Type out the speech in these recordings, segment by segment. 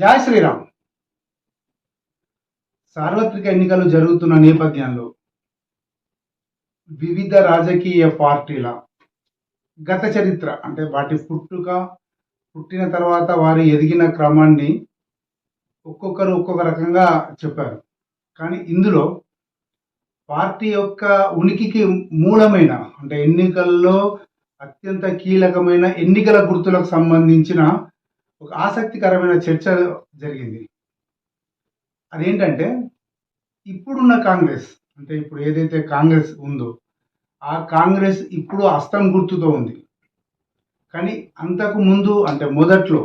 జై శ్రీరామ్. సార్వత్రిక ఎన్నికలు జరుగుతున్న నేపథ్యంలో వివిధ రాజకీయ పార్టీల గత చరిత్ర అంటే వాటి పుట్టుక పుట్టిన తర్వాత వారు ఎదిగిన క్రమాన్ని ఒక్కొక్కరు ఒక్కొక్క రకంగా చెప్పారు. కానీ ఇందులో పార్టీ యొక్క ఉనికికి మూలమైన అంటే ఎన్నికల్లో అత్యంత కీలకమైన ఎన్నికల గుర్తులకు సంబంధించిన ఒక ఆసక్తికరమైన చర్చ జరిగింది. అదేంటంటే ఇప్పుడున్న కాంగ్రెస్ అంటే ఇప్పుడు ఏదైతే కాంగ్రెస్ ఉందో ఆ కాంగ్రెస్ ఇప్పుడు అస్తం గుర్తుతో ఉంది. కానీ అంతకు ముందు అంటే మొదట్లో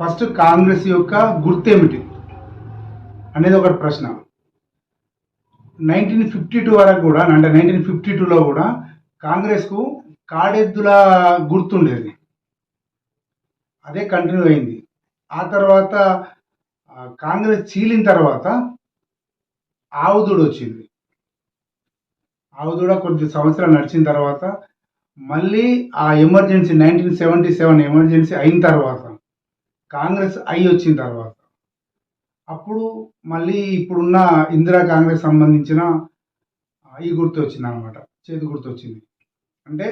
ఫస్ట్ కాంగ్రెస్ యొక్క గుర్తేమిటి అనేది ఒక ప్రశ్న. నైన్టీన్ ఫిఫ్టీ టూ వరకు కూడా అంటే నైన్టీన్ ఫిఫ్టీ టూలో కూడా కాంగ్రెస్కు కాడెద్దుల గుర్తుండేది. అదే కంటిన్యూ అయింది. ఆ తర్వాత కాంగ్రెస్ చీలిన తర్వాత ఆవుదూడ వచ్చింది. ఆవుదూడ కొద్ది సంవత్సరాలు నడిచిన తర్వాత మళ్ళీ ఆ emergency nineteen seventy seven emergency అయిన తర్వాత కాంగ్రెస్ అయి వచ్చిన తర్వాత అప్పుడు మళ్ళీ ఇప్పుడున్న ఇందిరా కాంగ్రెస్ సంబంధించిన ఈ గుర్తు వచ్చింది అనమాట చేతి గుర్తు వచ్చింది అంటే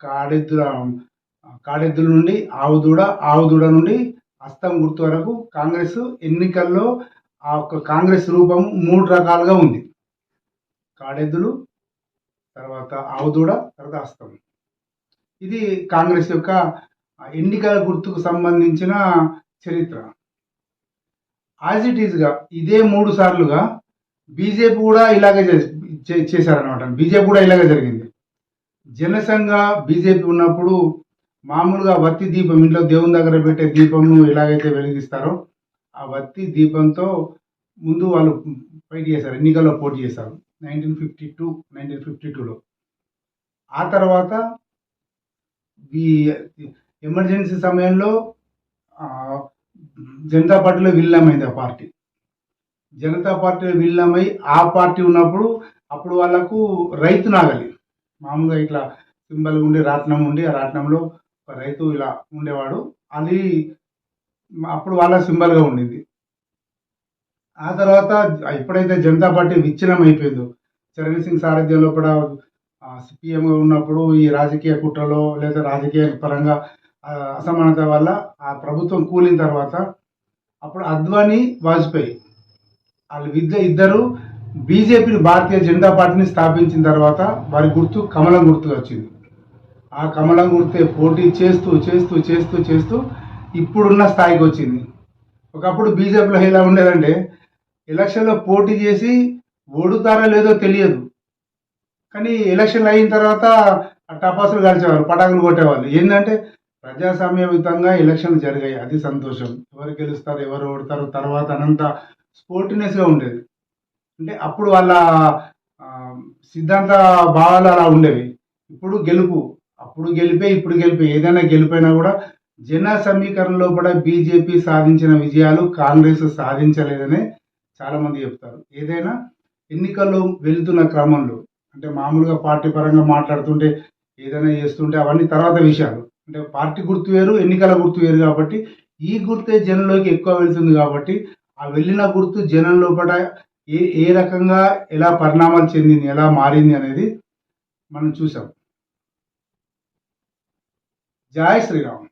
కాడెద్దుల కాడెద్దుల నుండి ఆవుదూడ ఆవుదూడ నుండి హస్తం గుర్తు వరకు కాంగ్రెస్ ఎన్నికల్లో ఆ యొక్క కాంగ్రెస్ రూపం మూడు రకాలుగా ఉంది. కాడెద్దులు తర్వాత ఆవుదూడ తర్వాత హస్తం. ఇది కాంగ్రెస్ యొక్క ఎన్నికల గుర్తుకు సంబంధించిన చరిత్ర. యాజ్ ఇట్ ఈస్గా ఇదే మూడు సార్లుగా బీజేపీ కూడా ఇలాగే చే- చేశారనమాట బీజేపీ కూడా ఇలాగే జరిగింది. జనసంఘ బీజేపీ ఉన్నప్పుడు మామూలుగా వత్తి దీపం ఇంట్లో దేవుని దగ్గర పెట్టే దీపంను ఎలాగైతే వెలిగిస్తారో ఆ వత్తి దీపంతో ముందు వాళ్ళు ఫైట్ చేశారు ఎన్నికల్లో పోటీ చేశారు nineteen fifty two nineteen fifty టూలో ఆ తర్వాత ఈ ఎమర్జెన్సీ సమయంలో జనతా పార్టీలో విలీనమైంది ఆ పార్టీ. జనతా పార్టీలో విలీనమై ఆ పార్టీ ఉన్నప్పుడు అప్పుడు వాళ్ళకు రైతు నాగలి మామూలుగా ఇట్లా సింబల్ ఉండి రాట్నం ఉండి ఆ రాట్నంలో ఒక రైతు ఇలా ఉండేవాడు. అది అప్పుడు వాళ్ళ సింబల్గా ఉండింది. ఆ తర్వాత ఎప్పుడైతే జనతా పార్టీ విచ్ఛిన్నం అయిపోయిందో చరణ్ సింగ్ సారథ్యంలో కూడా సిపిఎంగా ఉన్నప్పుడు ఈ రాజకీయ కుట్రలో లేదా రాజకీయ పరంగా అసమానత వల్ల ఆ ప్రభుత్వం కూలిన తర్వాత అప్పుడు అద్వానీ వాజ్పేయి వాళ్ళు విద్య ఇద్దరు బీజేపీని భారతీయ జనతా పార్టీని స్థాపించిన తర్వాత వారి గుర్తు కమలం గుర్తుగా వచ్చింది ఆ కమలం గుర్తే పోటీ చేస్తూ చేస్తూ చేస్తూ చేస్తూ ఇప్పుడున్న స్థాయికి వచ్చింది. ఒకప్పుడు బీజేపీలో ఎలా ఉండేదంటే ఎలక్షన్లో పోటీ చేసి ఓడుతారో లేదో తెలియదు. కానీ ఎలక్షన్లు అయిన తర్వాత టపాసులు కాల్చేవారు పటాకులు కొట్టేవాళ్ళు. ఏంటంటే ప్రజాస్వామ్యయుతంగా ఎలక్షన్లు జరిగాయి. అది సంతోషం. ఎవరు గెలుస్తారు ఎవరు ఓడతారు తర్వాత అనంత స్పోర్టినెస్గా ఉండేది. అంటే అప్పుడు వాళ్ళ సిద్ధాంత భావాలు అలా ఉండేవి. ఇప్పుడు గెలుపు. అప్పుడు గెలిపే ఇప్పుడు గెలిపే. ఏదైనా గెలిపోయినా కూడా జన సమీకరణలో కూడా బీజేపీ సాధించిన విజయాలు కాంగ్రెస్ సాధించలేదని చాలామంది చెప్తారు. ఏదైనా ఎన్నికల్లో వెళ్తున్న క్రమంలో అంటే మామూలుగా పార్టీ పరంగా మాట్లాడుతుంటే ఏదైనా చేస్తుంటే అవన్నీ తర్వాత విషయాలు. అంటే పార్టీ గుర్తు వేరు ఎన్నికల గుర్తు వేరు కాబట్టి ఈ గుర్తే జనంలోకి ఎక్కువ వెళ్తుంది కాబట్టి ఆ వెళ్ళిన గుర్తు జనం లోపల ఏ ఏ రకంగా ఎలా పరిణామాలు చెందింది ఎలా మారింది అనేది మనం చూసాం జై శ్రీరామ్.